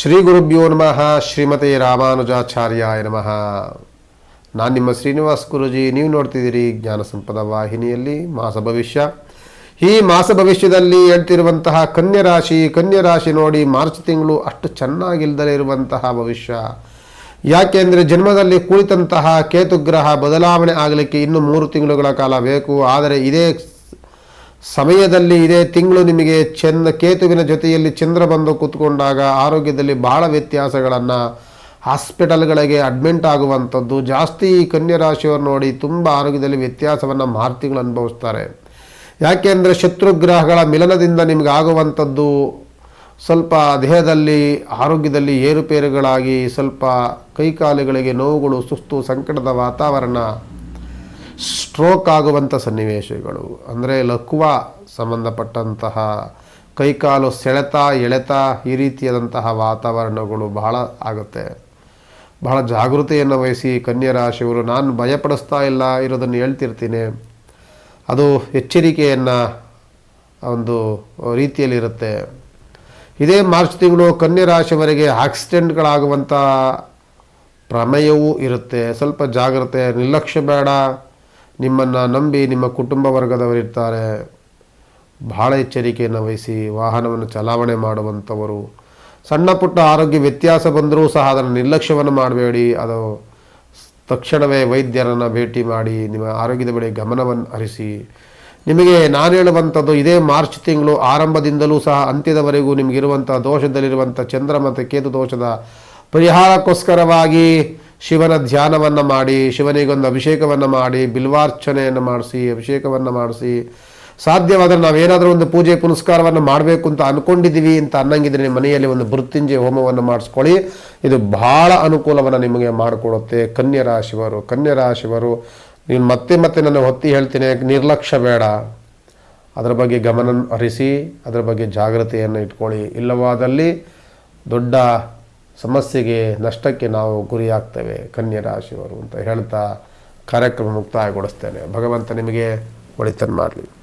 ಶ್ರೀ ಗುರುಭ್ಯೋ ನಮಃ, ಶ್ರೀಮತಿ ರಾಮಾನುಜಾಚಾರ್ಯಾಯ ನಮಃ. ನಾನು ನಿಮ್ಮ ಶ್ರೀನಿವಾಸ್ ಗುರುಜಿ, ನೀವು ನೋಡ್ತಿದ್ದೀರಿ ಜ್ಞಾನ ಸಂಪದ ವಾಹಿನಿಯಲ್ಲಿ ಮಾಸ ಭವಿಷ್ಯ. ಈ ಮಾಸ ಭವಿಷ್ಯದಲ್ಲಿ ಹೇಳ್ತಿರುವಂತಹ ಕನ್ಯರಾಶಿ ಕನ್ಯರಾಶಿ ಕನ್ಯಾ ರಾಶಿ ನೋಡಿ ಮಾರ್ಚ್ ತಿಂಗಳು ಅಷ್ಟು ಚೆನ್ನಾಗಿಲ್ದಲೇ ಇರುವಂತಹ ಭವಿಷ್ಯ. ಯಾಕೆಂದರೆ ಜನ್ಮದಲ್ಲಿ ಕುಳಿತಂತಹ ಕೇತುಗ್ರಹ ಬದಲಾವಣೆ ಆಗಲಿಕ್ಕೆ ಇನ್ನು ಮೂರು ತಿಂಗಳುಗಳ ಕಾಲ ಬೇಕು. ಆದರೆ ಇದೇ ಸಮಯದಲ್ಲಿ ಇದೇ ತಿಂಗಳು ನಿಮಗೆ ಚಂದ ಕೇತುವಿನ ಜೊತೆಯಲ್ಲಿ ಚಂದ್ರ ಬಂದು ಕೂತ್ಕೊಂಡಾಗ ಆರೋಗ್ಯದಲ್ಲಿ ಬಹಳ ವ್ಯತ್ಯಾಸಗಳನ್ನು ಹಾಸ್ಪಿಟಲ್ಗಳಿಗೆ ಅಡ್ಮಿಂಟ್ ಆಗುವಂಥದ್ದು, ಜಾಸ್ತಿ ಕನ್ಯಾ ರಾಶಿಯವರು ನೋಡಿ ತುಂಬ ಆರೋಗ್ಯದಲ್ಲಿ ವ್ಯತ್ಯಾಸವನ್ನು ಮಾರ್ತಿಗಳು ಅನುಭವಿಸ್ತಾರೆ. ಯಾಕೆಂದರೆ ಶತ್ರುಗ್ರಹಗಳ ಮಿಲನದಿಂದ ನಿಮಗೆ ಆಗುವಂಥದ್ದು ಸ್ವಲ್ಪ ದೇಹದಲ್ಲಿ, ಆರೋಗ್ಯದಲ್ಲಿ ಏರುಪೇರುಗಳಾಗಿ ಸ್ವಲ್ಪ ಕೈಕಾಲುಗಳಿಗೆ ನೋವುಗಳು, ಸುಸ್ತು, ಸಂಕಟದ ವಾತಾವರಣ ಸ್ಟ್ರೋಕ್ ಆಗುವಂಥ ಸನ್ನಿವೇಶಗಳು. ಅಂದರೆ ಲಕ್ವ ಸಂಬಂಧಪಟ್ಟಂತಹ ಕೈಕಾಲು ಸೆಳೆತ, ಎಳೆತ ಈ ರೀತಿಯಾದಂತಹ ವಾತಾವರಣಗಳು ಬಹಳ ಆಗುತ್ತೆ. ಬಹಳ ಜಾಗೃತೆಯನ್ನು ವಹಿಸಿ ಕನ್ಯಾ ರಾಶಿಯವರು ನಾನು ಭಯಪಡಿಸ್ತಾ ಇಲ್ಲ, ಇರೋದನ್ನು ಹೇಳ್ತಿರ್ತೀನಿ. ಅದು ಎಚ್ಚರಿಕೆಯನ್ನು ಒಂದು ರೀತಿಯಲ್ಲಿರುತ್ತೆ. ಇದೇ ಮಾರ್ಚ್ ತಿಂಗಳು ಕನ್ಯಾ ರಾಶಿಯವರೆಗೆ ಆಕ್ಸಿಡೆಂಟ್ಗಳಾಗುವಂಥ ಪ್ರಮೇಯವೂ ಇರುತ್ತೆ. ಸ್ವಲ್ಪ ಜಾಗ್ರತೆ, ನಿರ್ಲಕ್ಷ್ಯ ಬೇಡ. ನಿಮ್ಮನ್ನು ನಂಬಿ ನಿಮ್ಮ ಕುಟುಂಬ ವರ್ಗದವರಿರ್ತಾರೆ. ಬಹಳ ಎಚ್ಚರಿಕೆಯನ್ನು ವಹಿಸಿ ವಾಹನವನ್ನು ಚಲಾವಣೆ ಮಾಡುವಂಥವರು. ಸಣ್ಣ ಪುಟ್ಟ ಆರೋಗ್ಯ ವ್ಯತ್ಯಾಸ ಬಂದರೂ ಸಹ ಅದನ್ನು ನಿರ್ಲಕ್ಷ್ಯವನ್ನು ಮಾಡಬೇಡಿ. ಅದು ತಕ್ಷಣವೇ ವೈದ್ಯರನ್ನು ಭೇಟಿ ಮಾಡಿ ನಿಮ್ಮ ಆರೋಗ್ಯದ ಬೆಳೆ ಗಮನವನ್ನು ಹರಿಸಿ. ನಿಮಗೆ ನಾನು ಹೇಳುವಂಥದ್ದು ಇದೇ ಮಾರ್ಚ್ ತಿಂಗಳು ಆರಂಭದಿಂದಲೂ ಸಹ ಅಂತ್ಯದವರೆಗೂ ನಿಮಗಿರುವಂಥ ದೋಷದಲ್ಲಿರುವಂಥ ಚಂದ್ರ ಮತ್ತು ಕೇತು ದೋಷದ ಪರಿಹಾರಕ್ಕೋಸ್ಕರವಾಗಿ ಶಿವನ ಧ್ಯಾನವನ್ನು ಮಾಡಿ, ಶಿವನಿಗೊಂದು ಅಭಿಷೇಕವನ್ನು ಮಾಡಿ, ಬಿಲ್ವಾರ್ಚನೆಯನ್ನು ಮಾಡಿಸಿ, ಅಭಿಷೇಕವನ್ನು ಮಾಡಿಸಿ, ಸಾಧ್ಯವಾದರೆ ನಾವೇನಾದರೂ ಒಂದು ಪೂಜೆ ಪುನಸ್ಕಾರವನ್ನು ಮಾಡಬೇಕು ಅಂತ ಅಂದ್ಕೊಂಡಿದ್ದೀವಿ ಅಂತ ಅನ್ನಂಗಿದ್ರೆ ನಿಮ್ಮ ಮನೆಯಲ್ಲಿ ಒಂದು ಮೃತ್ಯುಂಜಯ ಹೋಮವನ್ನು ಮಾಡಿಸ್ಕೊಳ್ಳಿ. ಇದು ಬಹಳ ಅನುಕೂಲವನ್ನು ನಿಮಗೆ ಮಾಡಿಕೊಡುತ್ತೆ. ಕನ್ಯರಾಶಿವರು ಕನ್ಯರಾಶಿವರು ನೀನು ಮತ್ತೆ ಮತ್ತೆ ನಾನು ಹೊತ್ತಿ ಹೇಳ್ತೀನಿ, ನಿರ್ಲಕ್ಷ್ಯ ಬೇಡ. ಅದರ ಬಗ್ಗೆ ಗಮನ ಹರಿಸಿ, ಅದರ ಬಗ್ಗೆ ಜಾಗ್ರತೆಯನ್ನು ಇಟ್ಕೊಳ್ಳಿ. ಇಲ್ಲವಾದಲ್ಲಿ ದೊಡ್ಡ ಸಮಸ್ಯೆಗೆ ನಷ್ಟಕ್ಕೆ ನಾವು ಗುರಿಯಾಗ್ತೇವೆ ಕನ್ಯಾ ರಾಶಿಯವರು ಅಂತ ಹೇಳ್ತಾ ಕಾರ್ಯಕ್ರಮ ಮುಕ್ತಾಯಗೊಳಿಸ್ತೇನೆ. ಭಗವಂತ ನಿಮಗೆ ಒಳಿತನ್ನು ಮಾಡಲಿ.